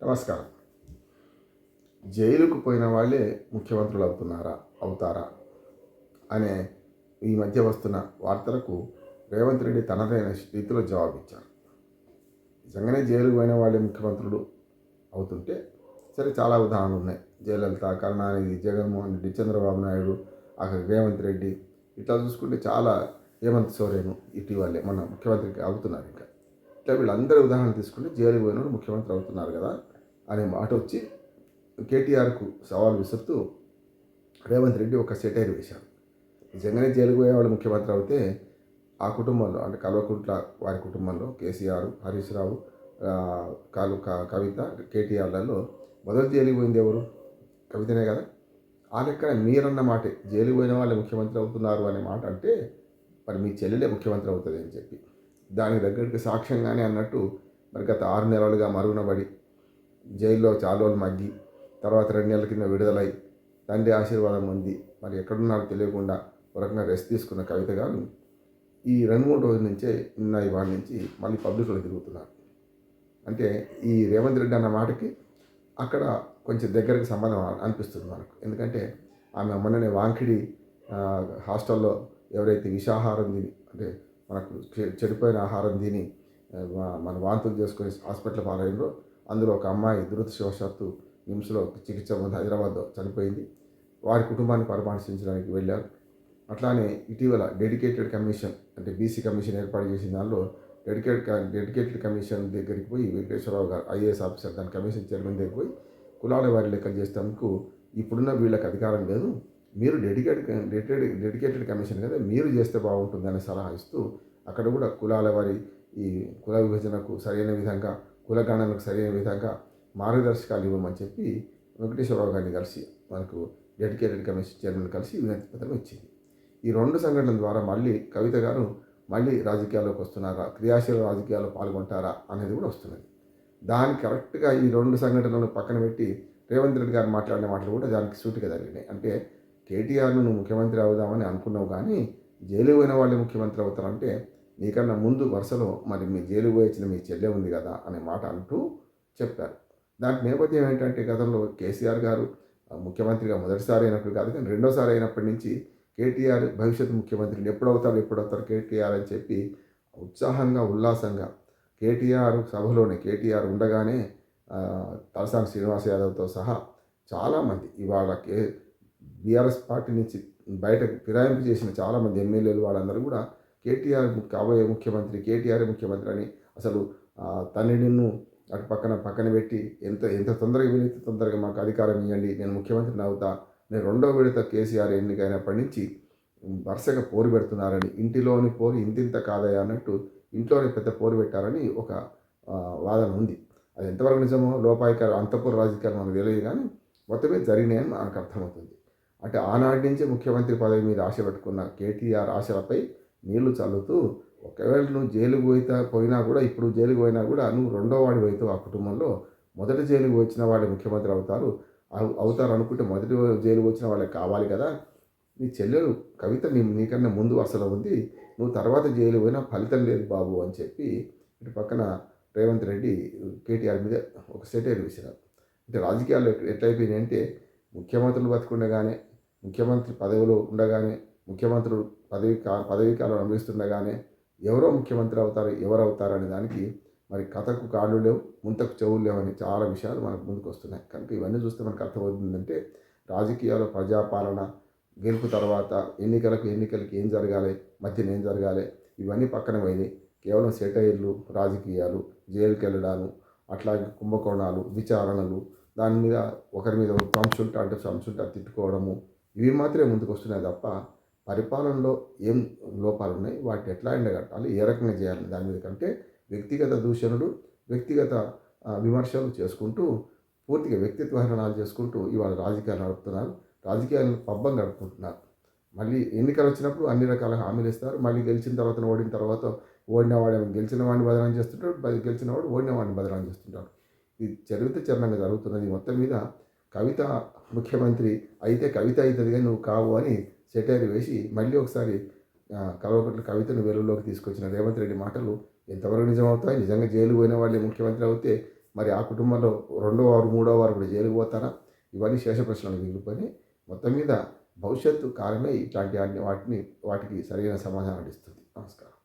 నమస్కారం. జైలుకు పోయిన వాళ్ళే ముఖ్యమంత్రులు అవుతున్నారా? అవుతారా? అనే ఈ మధ్య వస్తున్న వార్తలకు రేవంత్ రెడ్డి తనదైన రీతిలో జవాబిచ్చారు. నిజంగానే జైలుకు పోయిన వాళ్ళే ముఖ్యమంత్రులు అవుతుంటే సరే చాలా ఉదాహరణలు ఉన్నాయి. జయలలిత కరుణానిధి జగన్మోహన్ రెడ్డి చంద్రబాబు నాయుడు అక్కడ రేవంత్ రెడ్డి ఇట్లా చూసుకుంటే చాలా హేమంత్ సోరేను ఇటీవలే మన ముఖ్యమంత్రికి అవుతున్నారు ఇట్లా వీళ్ళందరి ఉదాహరణ తీసుకుంటే జైలుకు పోయినప్పుడు ముఖ్యమంత్రి అవుతున్నారు కదా అనే మాట వచ్చి కేటీఆర్కు సవాల్ విసురుతూ రేవంత్ రెడ్డి ఒక సెటైర్ వేశారు. నిజంగానే జైలుకు పోయే వాళ్ళు ముఖ్యమంత్రి అవుతే ఆ కుటుంబంలో అంటే కల్వకుంట్ల వారి కుటుంబంలో కేసీఆర్ హరీష్ రావు కాలు కవిత కేటీఆర్లలో మొదటి జైలుకు పోయింది ఎవరు? కవితనే కదా. ఆ లెక్కన మీరన్న మాటే జైలుకు పోయిన వాళ్ళే ముఖ్యమంత్రి అవుతున్నారు అనే మాట అంటే మరి మీ చెల్లెలే ముఖ్యమంత్రి అవుతుంది అని చెప్పి. దానికి దగ్గరికి సాక్ష్యంగానే అన్నట్టు మరి గత ఆరు నెలలుగా మరుగునబడి జైల్లో చాలా రోజులు మగ్గి తర్వాత రెండు నెలల కింద విడుదలై తండ్రి ఆశీర్వాదం ఉంది మరి ఎక్కడున్నారో తెలియకుండా ఒక రకంగా రెస్ట్ తీసుకున్న కవిత గారు ఈ రెండు మూడు రోజుల నుంచే నిన్న ఇవాళ నుంచి మళ్ళీ పబ్లిక్లో తిరుగుతున్నారు. అంటే ఈ రేవంత్ రెడ్డి అన్న మాటకి అక్కడ కొంచెం దగ్గరికి సంబంధం అనిపిస్తుంది మనకు. ఎందుకంటే ఆమె మొన్ననే వాంకిడి హాస్టల్లో ఎవరైతే విషాహారం అంటే మనకు చె- చెడిపోయిన ఆహారం తిని మన వాంతులు చేసుకొని హాస్పిటల్ పాలైనరో అందులో ఒక అమ్మాయి దురదృష్టవశాత్తు నిమ్స్లో చికిత్స పొంది హైదరాబాద్లో చనిపోయింది. వారి కుటుంబాన్ని పరామర్శించడానికి వెళ్ళారు. అట్లానే ఇటీవల డెడికేటెడ్ కమిషన్ అంటే బీసీ కమిషన్ ఏర్పాటు చేసిన దానిలో డెడికేట్ డెడికేటెడ్ కమిషన్ దగ్గరికి పోయి వెంకటేశ్వరరావు గారు ఐఏఎస్ ఆఫీసర్ దాని కమిషన్ చైర్మన్ దగ్గరికి పోయి కులాల వారి లెక్కలు చేసేందుకు ఇప్పుడున్న వీళ్ళకి అధికారం లేదు. మీరు డెడికేటెడ్ డెడికేటెడ్ డెడికేటెడ్ కమిషన్ కదా మీరు చేస్తే బాగుంటుందని సలహా ఇస్తూ అక్కడ కూడా కులాల వారి ఈ కుల విభజనకు సరైన విధంగా కులగణనకు సరైన విధంగా మార్గదర్శకాలు ఇవ్వమని చెప్పి వెంకటేశ్వరరావు గారిని కలిసి మనకు డెడికేటెడ్ కమిషన్ చైర్మన్ కలిసి వినతి పత్రం ఇచ్చింది. ఈ రెండు సంఘటనల ద్వారా మళ్ళీ కవిత గారు మళ్ళీ రాజకీయాల్లోకి వస్తున్నారా క్రియాశీల రాజకీయాల్లో పాల్గొంటారా అనేది కూడా వస్తున్నది. దాని కరెక్ట్గా ఈ రెండు సంఘటనలను పక్కన పెట్టి రేవంత్ రెడ్డి గారు మాట్లాడిన మాటలు కూడా దానికి సూటిగా జరిగినాయి. అంటే కేటీఆర్ను నువ్వు ముఖ్యమంత్రి అవుదామని అనుకున్నావు కానీ జైలు పోయిన వాళ్ళే ముఖ్యమంత్రి అవుతారంటే నీకన్నా ముందు వరుసలో మరి మీ జైలు పోయించిన మీ చెల్లె ఉంది కదా అనే మాట అంటూ చెప్పారు. దానికి నేపథ్యం ఏంటంటే గతంలో కేసీఆర్ గారు ముఖ్యమంత్రిగా మొదటిసారి అయినప్పుడు కాదు కానీ రెండోసారి అయినప్పటి నుంచి కేటీఆర్ భవిష్యత్ ముఖ్యమంత్రిని ఎప్పుడు అవుతారు ఎప్పుడు అవుతారు కేటీఆర్ అని చెప్పి ఉత్సాహంగా ఉల్లాసంగా కేటీఆర్ సభలోనే కేటీఆర్ ఉండగానే తలసాని శ్రీనివాస్ యాదవ్తో సహా చాలామంది ఇవాళ కే బీఆర్ఎస్ పార్టీ నుంచి బయటకు ఫిరాయింపు చేసిన చాలామంది ఎమ్మెల్యేలు వాళ్ళందరూ కూడా కేటీఆర్ కాబోయే ముఖ్యమంత్రి కేటీఆర్ ముఖ్యమంత్రి అని అసలు ఆ, అటు పక్కన పక్కన పెట్టి ఎంత ఎంత తొందరగా వీలైతే తొందరగా మాకు అధికారం ఇవ్వండి నేను ముఖ్యమంత్రిని అవుతా నేను రెండో విడత కేసీఆర్ ఎన్నికైనప్పటి నుంచి వరుసగా పోరు పెడుతున్నారని ఇంటిలోని పోరు ఇంతింత కాదయా అన్నట్టు ఇంట్లోనే పెద్ద పోరు పెట్టారని ఒక వాదన ఉంది. అది ఎంతవరకు నిజమో లోపాయికారు అంతపుర రాజకీయాలు మనకు తెలియదు కానీ మొత్తమే జరిగినాయని మనకు అర్థమవుతుంది. అంటే ఆనాటి నుంచే ముఖ్యమంత్రి పదవి మీద ఆశ పెట్టుకున్న కేటీఆర్ ఆశలపై నీళ్ళు చల్లుతూ ఒకవేళ నువ్వు జైలుకు పోయితా పోయినా కూడా ఇప్పుడు జైలుకు పోయినా కూడా నువ్వు రెండో వాడి అవుతావు ఆ కుటుంబంలో మొదటి జైలుకు వచ్చిన వాళ్ళే ముఖ్యమంత్రి అవుతారు. అవుతారు అనుకుంటే మొదటి జైలుకు వచ్చిన వాళ్ళకి కావాలి కదా. నీ చెల్లెలు కవిత నీ నీకన్నా ముందు వరుసలో ఉంది. నువ్వు తర్వాత జైలు పోయినా ఫలితం లేదు బాబు అని చెప్పి ఇటు పక్కన రేవంత్ రెడ్డి కేటీఆర్ మీద ఒక సెటైర్ విసిరారు అంటే రాజకీయాల్లో ఎట్- అంటే ముఖ్యమంత్రులు బతుకుండగానే ముఖ్యమంత్రి పదవిలో ఉండగానే ముఖ్యమంత్రులు పదవి కా పదవీ కాలం అనుభవిస్తుండగానే ఎవరో ముఖ్యమంత్రి అవుతారు ఎవరు అవుతారు అనే దానికి మరి కథకు కాళ్ళు లేవు ముంతకు చెవులు లేవు అని చాలా విషయాలు మనకు ముందుకు వస్తున్నాయి. కనుక ఇవన్నీ చూస్తే మనకు అర్థమవుతుందంటే రాజకీయాలు ప్రజాపాలన గెలుపు తర్వాత ఎన్నికలకు ఎన్నికలకి ఏం జరగాలి మధ్యన ఏం జరగాలి ఇవన్నీ పక్కన పోయినాయి. కేవలం సెటైర్లు రాజకీయాలు జైలుకి వెళ్ళడాలు అట్లాగే కుంభకోణాలు విచారణలు దాని మీద ఒకరి మీద సంశుంట అంటే సంశుంట తిట్టుకోవడము ఇవి మాత్రమే ముందుకు వస్తున్నాయి తప్ప పరిపాలనలో ఏం లోపాలు ఉన్నాయి వాటిని ఎట్లా ఎండగట్టాలి? ఏ రకంగా చేయాలి? దాని మీద కంటే వ్యక్తిగత దూషణలు వ్యక్తిగత విమర్శలు చేసుకుంటూ పూర్తిగా వ్యక్తిత్వ హరణాలు చేసుకుంటూ ఇవాళ రాజకీయాలు నడుపుతున్నారు. రాజకీయాలను పబ్బం గడుపుకుంటున్నారు మళ్ళీ ఎన్నికలు వచ్చినప్పుడు అన్ని రకాల హామీలు ఇస్తారు. మళ్ళీ గెలిచిన తర్వాత ఓడిన తర్వాత ఓడిన వాడు గెలిచిన వాడిని బదనాం చేస్తుంటాడు. గెలిచిన వాడు ఓడిన వాడిని బదనాం చేస్తుంటాడు. ఇది చరిత్ర చరణంగా జరుగుతున్నది మొత్తం మీద కవిత ముఖ్యమంత్రి అయితే కవిత అవుతుంది కానీ నువ్వు కావు అని సెటైర్ వేసి మళ్ళీ ఒకసారి కలవకట్ల కవితను వెలుగులోకి తీసుకొచ్చిన రేవంత్ రెడ్డి మాటలు ఎంతవరకు నిజమవుతాయి? నిజంగా జైలు పోయిన వాళ్ళే ముఖ్యమంత్రి అవుతే మరి ఆ కుటుంబంలో రెండో వారు మూడో వారు కూడా జైలుకు పోతారా? ఇవన్నీ శేష ప్రశ్నలు మిగిలిపోయి మొత్తం మీద భవిష్యత్తు కాలమే ఇట్లాంటి వాటిని వాటికి సరైన సమాధానం ఇస్తుంది. నమస్కారం.